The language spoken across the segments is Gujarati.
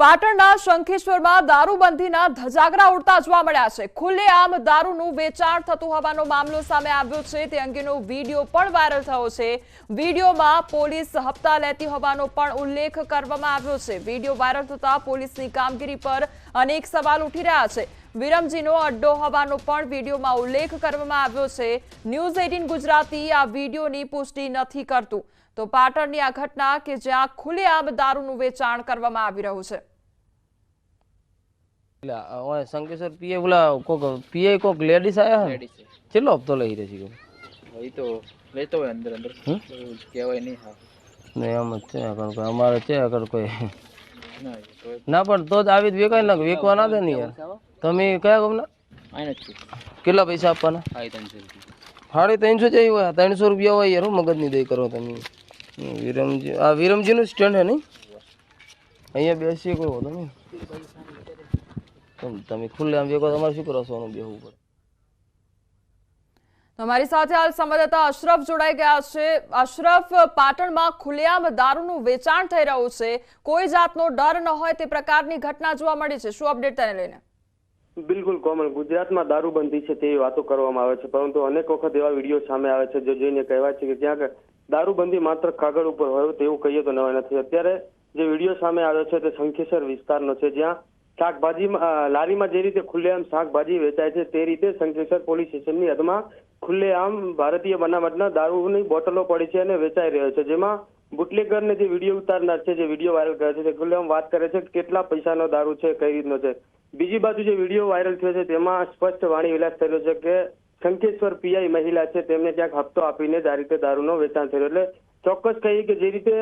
પાટણના શંખેશ્વરમાં દારૂબંધીના ધજાગરા ઉડતા જોવા મળ્યા છે. ખુલ્લેઆમ દારૂનું વેચાણ થતું હોવાનો મામલો સામે આવ્યો છે. તે અંગેનો વીડિયો પણ વાયરલ થયો છે. વિડીયોમાં પોલીસ હપ્તા લેતી હોવાનો પણ ઉલ્લેખ કરવામાં આવ્યો છે. વીડિયો વાયરલ થતા પોલીસની કામગીરી પર અનેક સવાલ ઉઠી રહ્યા છે. વિરમજીનો અડ્ડો હોવાનો પણ વિડીયોમાં ઉલ્લેખ કરવામાં આવ્યો છે. ન્યૂઝ એટીન ગુજરાતી આ વિડીયોની પુષ્ટિ નથી કરતું. તો પાટણની આ ઘટના કે જ્યાં ખુલ્લેઆમ દારૂનું વેચાણ કરવામાં આવી રહ્યું છે. શંકેશ્વર પીએ પેલા કોક પીએ કોક લેડીસ આયા હે? લેડીઝ છે કેટલો હપ્તો લઈ રહી છે? ભાઈ તો લેતો હોય અંદર અંદર. હમ? એવું જ કહેવાય નહીં હા. ને એમ જ છે આગળ કોઈ અમારે છે આગળ કોઈ. ના પણ તો જ આવી જ વેકાય ને વેકવા ના દે ને યાર. તમે કયા ગામના? જ છું કેટલા પૈસા આપવાના? ત્રણસો રૂપિયા. સાડી ત્રણસો જેવી હોય. ત્રણસો રૂપિયા હોય યાર મગજ મગજની દઈ કરો તમે. વિરમજી આ વિરમજીનું સ્ટેન્ડ હે નહીં? અહીંયા બેસીએ કોઈ હોતો નહીં. તમે ખુલ્લે આમ વેકો તમારે શું કરો સોનું બેહવું પડે? તમારી સાથે હાલ સંવાદદાતા અશરફ જોડાઈ ગયા છે. અશરફ પાટણમાં ખુલ્લેઆમ દારૂનું વેચાણ થઈ રહ્યું છે. કોઈ જાતનો ડર ન હોય તે પ્રકારની ઘટના જોવા મળી છે. શું અપડેટ તેને લઈને? બિલકુલ કોમલ ગુજરાતમાં દારૂબંધી છે તેવી વાતો કરવામાં આવે છે. પરંતુ અનેક વખત એવા વીડિયો સામે આવે છે જે જોઈને કહેવાય છે કે ક્યાંક દારૂબંધી માત્ર કાગળ ઉપર હોય તેવું કહીએ તો નવાય નથી. અત્યારે જે વીડિયો સામે આવ્યો છે તે શંખેશ્વર વિસ્તારનો છે, જ્યાં શાકભાજીમાં લારીમાં જે રીતે ખુલ્લેઆમ શાકભાજી વેચાય છે તે રીતે શંખેશ્વર પોલીસ સ્ટેશનની હદમાં ખુલ્લેઆમ ભારતીય બનાવટના દારૂની બોટલો પડી છે અને વેચાઈ રહ્યો છે. જેમાં બુટલેગરને જે વીડિયો ઉતારનાર છે, જે વીડિયો વાયરલ કરે છે, તે ખુલ્લેઆમ વાત કરે છે કેટલા પૈસાનો દારૂ છે, કઈ રીતનો છે. બીજી બાજુ જે વીડિયો વાયરલ થયો છે, તેમાં સ્પષ્ટ વાણી વિલાસ થયેલો છે કે શંખેશ્વર પીઆઈ મહિલા છે, તેમને ક્યાંક હપ્તો આપીને આ રીતે દારૂનો વેચાણ થયું એટલે ચોક્કસ કહીએ કે જે રીતે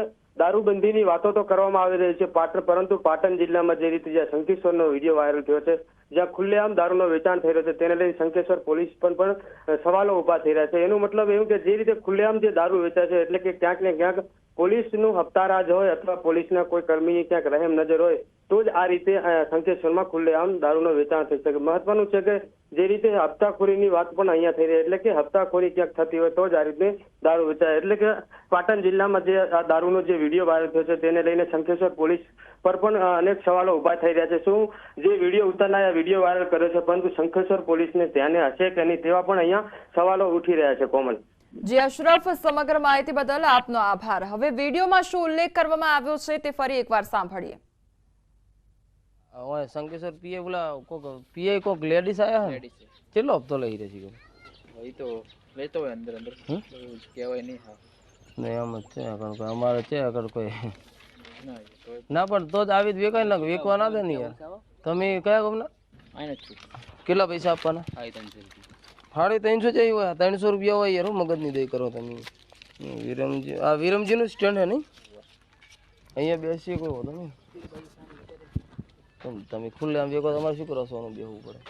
દારૂબંધીની વાતો તો કરવામાં આવી રહી છે, પાટણ પરંતુ પાટણ જિલ્લામાં જે રીતે જ્યાં શંકેશ્વરનો વીડિયો વાયરલ થયો છે, જ્યાં ખુલ્લેઆમ દારૂનો વેચાણ થઈ રહ્યો છે, તેને લઈને શંખેશ્વર પોલીસ પણ પણ સવાલો ઊભા થઈ રહ્યા છે. એનો મતલબ એવું કે જે રીતે ખુલ્લેઆમ જે દારૂ વેચાય છે, એટલે કે ક્યાંક ને ક્યાંક પોલીસનું હપ્તારાજ હોય અથવા પોલીસના કોઈ કર્મીની ક્યાંક રહેમ નજર હોય, તો જ આ રીતે શંખેશ્વરમાં ખુલ્લેઆમ દારૂનો વેચાણ થઈ શકે. મહત્વનું છે કે જે રીતે હપ્તાખોરીની વાત પણ અહીંયા થઈ રહી, એટલે કે હપ્તાખોરી ક્યાંક થતી હોય તો જ આ રીતે દારૂ વેચાય. એટલે કે પાટણ જિલ્લામાં જે આ દારૂનો જે વીડિયો વાયરલ થયો છે, તેને લઈને શંખેશ્વર પોલીસ પર પણ અનેક સવાલો ઊભા થઈ રહ્યા છે. શું જે વીડિયો ઉતારનાર વીડિયો વાયરલ કર્યો છે, પરંતુ શંખેશ્વર પોલીસને ધ્યાને હશે કે નહીં તેવા પણ અહીંયા સવાલો ઉઠી રહ્યા છે કોમલ જી અશરફ સમગ્ર માહિતી બદલ આપનો આભાર. હવે વિડીયોમાં શું ઉલ્લેખ કરવામાં આવ્યો છે તે ફરી એકવાર સાંભળીએ. ઓય શંકેશ્વર પીએ બોલા કોક પીએ કોક લેડીસ આયા હે? કેટલો હપ્તો લઈ રહી છે ભાઈ તો લેતો હોય અંદર અંદર? કહેવાય નહીં હા. ને એમ જ છે આગળ કોઈ અમારે છે આગળ કોઈ. ના પણ તો જ આવી જ વેકાય ને વેકવા ના દે ને યાર. તમે કયા ગમના? આઈને છું. કેટલા પૈસા આપવાના? હા ત્રણસો રૂપિયા. સાડી ત્રણસો જ હોય ત્રણસો રૂપિયા હોય, યાર મગજની દઈ કરો તમે. વિરમજી, આ વિરમજીનું સ્ટેન્ડ હે નહીં? અહીંયા બેસીએ કોઈ હોતો નહીં. તમે ખુલ્લે આમ વેકો તમારે શું કરો સોનું બેહવું પડે?